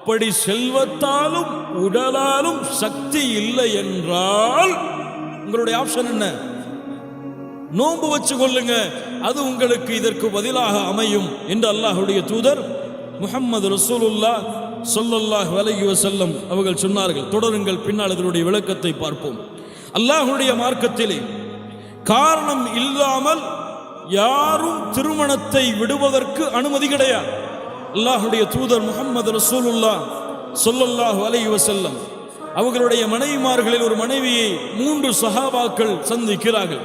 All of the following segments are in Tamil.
அப்படி செல்வத்தாலும் உடலாலும் சக்தி இல்லை என்றால் உங்களுடைய ஆப்ஷன் என்ன? நோன்பு வச்சு கொள்ளுங்க அது உங்களுக்கு இதற்கு பதிலாக அமையும் என்று அல்லாஹுடைய தூதர் முகமது ரசூலுல்லா சொல்லல்லாஹ் விலகி வஸல்லம் அவர்கள் சொன்னார்கள். தொடருங்கள் பின்னால் இதனுடைய விளக்கத்தை பார்ப்போம். அல்லாஹுடைய மார்க்கத்திலே காரணம் இல்லாமல் யாரும் திருமணத்தை விடுவதற்கு அனுமதி கிடையாது. அல்லாஹுடைய தூதர் முகமது ரசூலுல்லா சொல்லல்லாஹு அலை வசல்லம் அவர்களுடைய மனைவிமார்களில் ஒரு மனைவியை மூன்று சஹாபாக்கள் சந்திக்கிறார்கள்.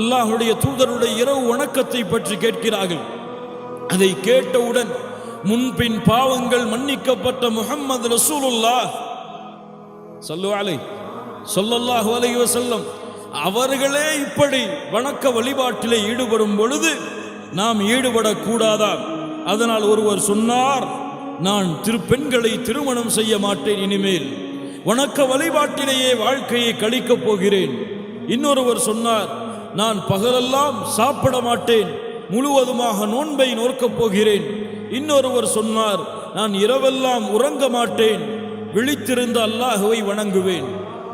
அல்லாஹுடைய தூதருடைய இரவு வணக்கத்தை பற்றி கேட்கிறார்கள். அதை கேட்டவுடன் முன்பின் பாவங்கள் மன்னிக்கப்பட்ட முகம்மது ரசூலுல்லா சொல்லுவாலை சொல்லல்லாஹு அலைஹி வஸல்லம் அவர்களே இப்படி வணக்க வழிபாட்டிலே ஈடுபடும் பொழுது நாம் ஈடுபடக்கூடாதான் அதனால் ஒருவர் சொன்னார் நான் திருப்பெண்களை திருமணம் செய்ய மாட்டேன் இனிமேல். வணக்க வழிபாட்டிலேயே வாழ்க்கையை கழிக்கப் போகிறேன். இன்னொருவர் சொன்னார் நான் பகலெல்லாம் சாப்பிட மாட்டேன். முழுவதுமாக நோன்பை நோக்கப் போகிறேன். இன்னொருவர் சொன்னார் நான் இரவெல்லாம் உறங்க மாட்டேன். விழித்திருந்த அல்லாஹுவை வணங்குவேன்.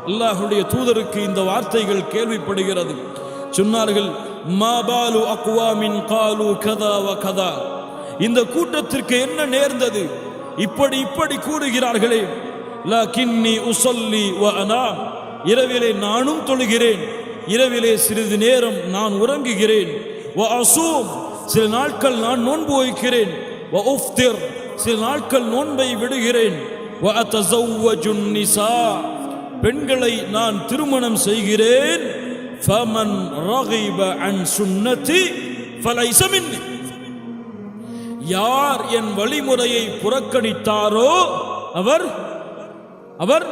அல்லாஹுடைய தூதருக்கு இந்த வார்த்தைகள் கேள்விப்படுகிறது. சொன்னார்கள் மாபாலு அக்வாமின் காலு கதா வ கதா. இந்த கூட்டத்திற்கு என்ன நேர்ந்தது? இப்படி இப்படி கூறுகிறார்களே. லக்கின்னி உசல்லி வ இரவிலே நானும் தொழுகிறேன். இரவிலே சிறிது நேரம் நான் உறங்குகிறேன். வ அசூம். சில நாட்கள் நான் நோன்பு வைக்கிறேன். வ உஃப்திர். சில நாட்கள் நோன்பை விடுகிறேன். வ அத்தஸவ்வஜு நிசா பெண்களை நான் திருமணம் செய்கிறேன். ஃபமன் ரகிப அன் சுன்னதி ஃபலைசமின் மின்னி. யார் என் வழிமுறையை புறக்கணித்தாரோ அவர் அவர்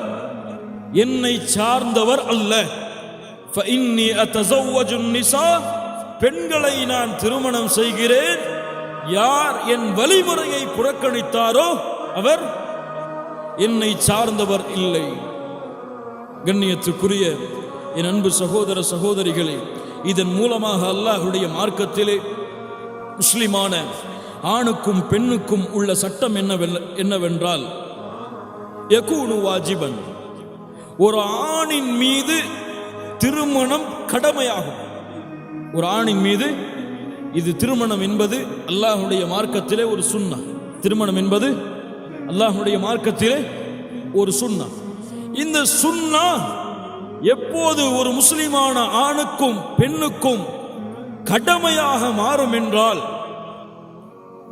என்னை சார்ந்தவர் அல்ல. பெண்களை நான் திருமணம் செய்கிறேன். யார் என் வழிமுறையை புறக்கணித்தாரோ அவர் என்னை சார்ந்தவர் இல்லை. கண்ணியத்துக்குரிய என் அன்பு சகோதர சகோதரிகளே இதன் மூலமாக அல்லாஹுடைய மார்க்கத்திலே முஸ்லிமான ஆணுக்கும் பெண்ணுக்கும் உள்ள சட்டம் என்னவெல்ல- என்னவென்றால் எகூனு வாஜிபன் ஒரு ஆணின் மீது திருமணம் கடமையாகும். ஒரு ஆணின் மீது இது திருமணம் என்பது அல்லாஹுடைய மார்க்கத்திலே ஒரு சுண்ணம் திருமணம் என்பது அல்லாஹுடைய மார்க்கத்திலே ஒரு சுண்ணம் இந்த சுன்னா எப்போது ஒரு முஸ்லிமான ஆணுக்கும் பெண்ணுக்கும் கடமையாக மாறும் என்றால்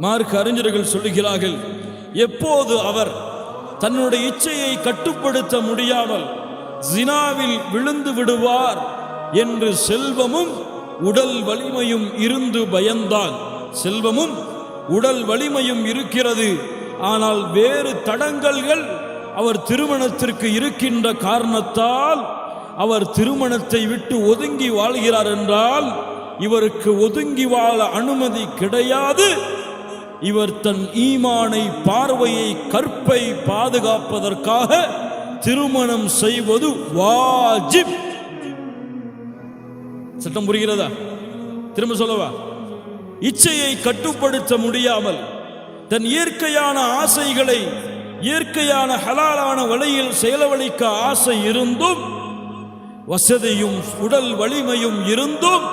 மார்க்க அறிஞர்கள் சொல்லுகிறார்கள் எப்போது அவர் தன்னுடைய இச்சையை கட்டுப்படுத்த முடியாமல் ஜினாவில் விழுந்து விடுவார் என்று செல்வமும் உடல் வலிமையும் இருந்து பயந்தால் செல்வமும் உடல் வலிமையும் இருக்கிறது. ஆனால் வேறு தடங்கல்கள் அவர் திருமணத்திற்கு இருக்கின்ற காரணத்தால் அவர் திருமணத்தை விட்டு ஒதுங்கி வாழ்கிறார் என்றால் இவருக்கு ஒதுங்கி வாழ அனுமதி கிடையாது. இவர் தன் ஈமானை பார்வையை கற்பை பாதுகாப்பதற்காக திருமணம் செய்வது வாஜிப். சட்டம் புரிகிறதா? திரும்ப சொல்லவா? இச்சையை கட்டுப்படுத்த முடியாமல் தன் இயற்கையான ஆசைகளை இயற்கையான ஹலாலான வழியில் செயலவழிக்க ஆசை இருந்தும் வசதியும் உடல் வலிமையும் இருந்தும்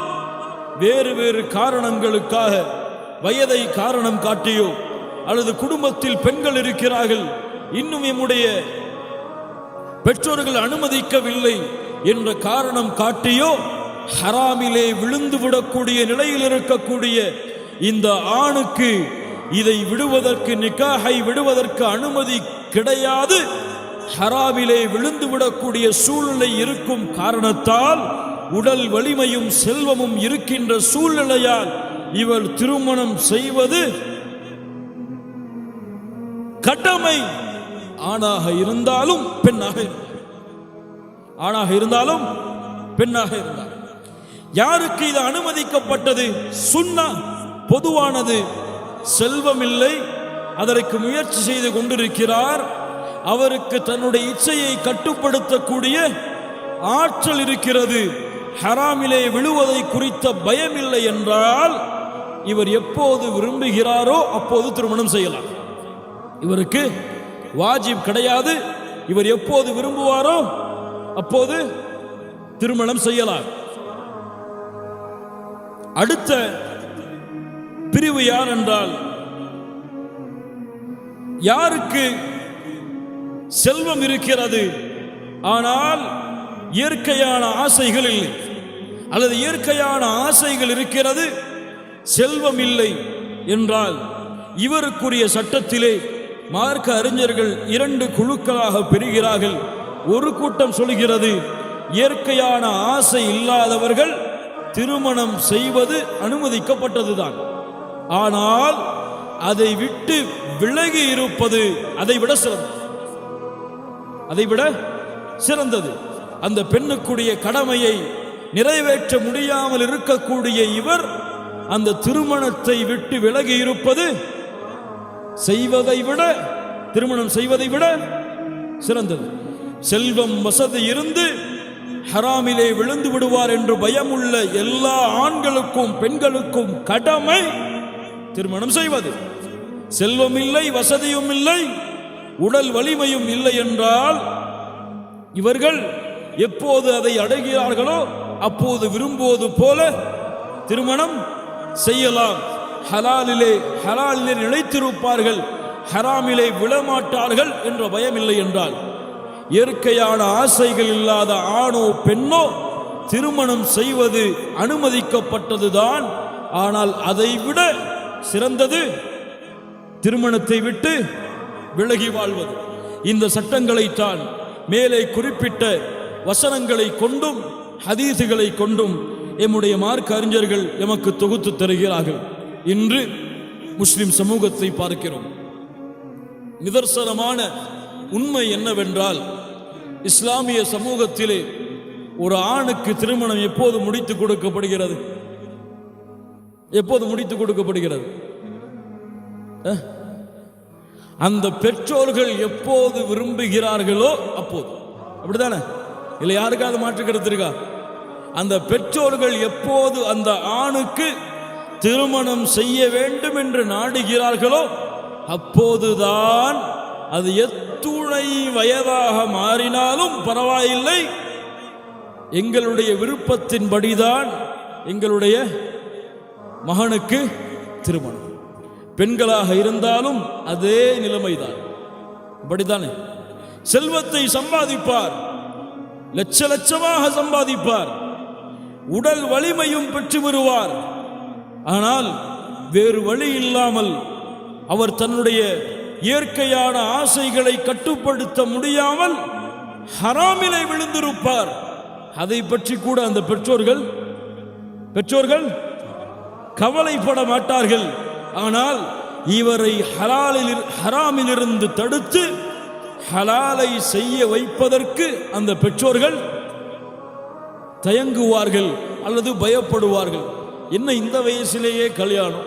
வேறு வேறு காரணங்களுக்காக வயதை காரணம் காட்டியோ அல்லது குடும்பத்தில் பெண்கள் இருக்கிறார்கள் இன்னும் எம்முடைய பெற்றோர்கள் அனுமதிக்கவில்லை என்ற காரணம் காட்டியோ ஹராமிலே விழுந்து விடக்கூடிய நிலையில் இருக்கக்கூடிய இந்த ஆணுக்கு இதை விடுவதற்கு நிக்காகை விடுவதற்கு அனுமதி கிடையாது. ஹராமிலே விழுந்து விடக்கூடிய சூழ்நிலை இருக்கும் காரணத்தால் உடல் வலிமையும் செல்வமும் இருக்கின்ற சூழ்நிலையால் இவர் திருமணம் செய்வது கடமை ஆணாக இருந்தாலும் பெண்ணாக ஆணாக இருந்தாலும் பெண்ணாக இருந்தார் யாருக்கு இது அனுமதிக்கப்பட்டது? சுன்னா பொதுவானது. செல்வம் இல்லை அதற்கு முயற்சி செய்து கொண்டிருக்கிறார். அவருக்கு தன்னுடைய இச்சையை கட்டுப்படுத்தக்கூடிய ஆற்றல் இருக்கிறது. ஹராமிலே விழுவதை குறித்த பயம் இல்லை என்றால் இவர் எப்போது விரும்புகிறாரோ அப்போது திருமணம் செய்யலாம். இவருக்கு வாஜிப் கிடையாது. இவர் எப்போது விரும்புவாரோ அப்போது திருமணம் செய்யலாம். அடுத்த பிரிவு யார் என்றால் யாருக்கு செல்வம் இருக்கிறது? ஆனால் இயற்கையான ஆசைகள் இல்லை. அல்லது இயற்கையான ஆசைகள் இருக்கிறது. செல்வம் இல்லை என்றால் இவருக்குரிய சட்டத்திலே மார்க்க அறிஞர்கள் இரண்டு குழுக்களாக பெறுகிறார்கள் ஒரு கூட்டம் சொல்கிறது இயற்கையான ஆசை இல்லாதவர்கள் திருமணம் செய்வது அனுமதிக்கப்பட்டதுதான். ஆனால் அதை விட்டு விலகி இருப்பது அதை விட சிறந்தது. அதை விட சிறந்தது. அந்த பெண்ணுக்குரிய கடமையை நிறைவேற்ற முடியாமல் இருக்கக்கூடிய இவர் அந்த திருமணத்தை விட்டு விலகி இருப்பது செய்வதை விட திருமணம் செய்வதை விட சிறந்தது. செல்வம் வசதி இருந்து ஹராமிலே விழுந்து விடுவார் என்று பயமுள்ள எல்லா ஆண்களுக்கும் பெண்களுக்கும் கடமை திருமணம் செய்வது. செல்வம் இல்லை வசதியும் இல்லை உடல் வலிமையும் இல்லை என்றால் இவர்கள் எப்போது அதை அடைகிறார்களோ அப்போது விரும்புவது போல திருமணம் செய்யலாம். ஹலாலிலே ஹலாலிலே நிலைத்திருப்பார்கள் ஹராமிலே விழமாட்டார்கள் என்ற பயம் இல்லை என்றால். இயற்கையான ஆசைகள் இல்லாத ஆணோ பெண்ணோ திருமணம் செய்வது அனுமதிக்கப்பட்டதுதான். ஆனால் அதை விட சிறந்தது திருமணத்தை விட்டு விலகி வாழ்வது. இந்த சட்டங்களைத்தான் மேலே குறிப்பிட்ட வசனங்களை கொண்டும் ஹதீசுகளை கொண்டும் எம்முடைய மார்க்க அறிஞர்கள் எமக்கு தொகுத்து தருகிறார்கள். இன்று முஸ்லிம் சமூகத்தை பார்க்கிறோம். நிதர்சனமான உண்மை என்னவென்றால் இஸ்லாமிய சமூகத்திலே ஒரு ஆணுக்கு திருமணம் எப்போது முடித்து கொடுக்கப்படுகிறது? எப்போது முடித்து கொடுக்கப்படுகிறது? அந்த பெற்றோர்கள் எப்போது விரும்புகிறார்களோ அப்போது. அப்படித்தானே? இல்லை யாருக்காவது மாற்று கருத்து இருக்கா? அந்த பெற்றோர்கள் எப்போது அந்த ஆணுக்கு திருமணம் செய்ய வேண்டும் என்று நாடுகிறார்களோ அப்போதுதான் அது எத்துணை வயதாக மாறினாலும் பரவாயில்லை. எங்களுடைய விருப்பத்தின்படிதான் எங்களுடைய மகனுக்கு திருமணம். பெண்களாக இருந்தாலும் அதே நிலைமைதான். அப்படித்தானே? செல்வத்தை சம்பாதிப்பார். லட்ச லட்சமாக சம்பாதிப்பார். உடல் வலிமையும் பெற்று வருவார் ஆனால் வேறு வழி இல்லாமல் அவர் தன்னுடைய இயற்கையான ஆசைகளை கட்டுப்படுத்த முடியாமல் ஹராமிலை விழுந்திருப்பார். அதை பற்றி கூட அந்த பெற்றோர்கள் பெற்றோர்கள் கவலைப்பட மாட்டார்கள். ஆனால் இவரை ஹலாலில் ஹராமிலிருந்து தடுத்து ஹலாலை செய்ய வைப்பதற்கு அந்த பெற்றோர்கள் தயங்குவார்கள் அல்லது பயப்படுவார்கள். என்ன இந்த வயசிலேயே கல்யாணம்?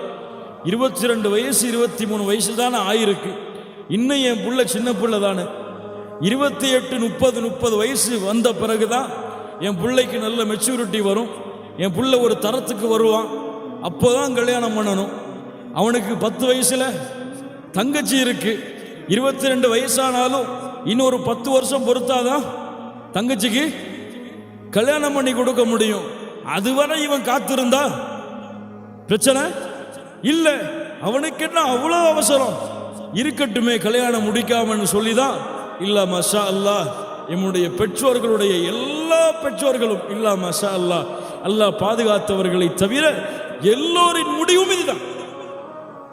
இருபத்தி ரெண்டு வயசு இருபத்தி மூணு வயசு தானே ஆயிருக்கு. இன்னும் என் புள்ள சின்ன புள்ள தானே. இருபத்தி எட்டு முப்பது முப்பது வயசு வந்த பிறகுதான் என் பிள்ளைக்கு நல்ல மெச்சூரிட்டி வரும். என் பிள்ளை ஒரு தரத்துக்கு வருவான். அப்போ தான் கல்யாணம் பண்ணணும். அவனுக்கு பத்து வயசில் தங்கச்சி இருக்கு. இருபத்தி ரெண்டு வயசானாலும் இன்னொரு பத்து வருஷம் பொறுத்தாதான் தங்கச்சிக்கு கல்யாணம் பண்ணி கொடுக்க முடியும். அதுவரை இவன் காத்திருந்தா? பிரச்சனை? இல்லை. அவனுக்கு என்ன அவ்வளோ அவசரம்? இருக்கட்டுமே கல்யாணம் முடிக்காமன்னு சொல்லிதான். இல்லை மஷா அல்லாஹ் என்னுடைய பெற்றோர்களுடைய எல்லா பெற்றோர்களும் இல்லை மஷா அல்லா அல்லாஹ் பாதுகாத்தவர்களை தவிர எல்லோரின் முடிவும் இதுதான்.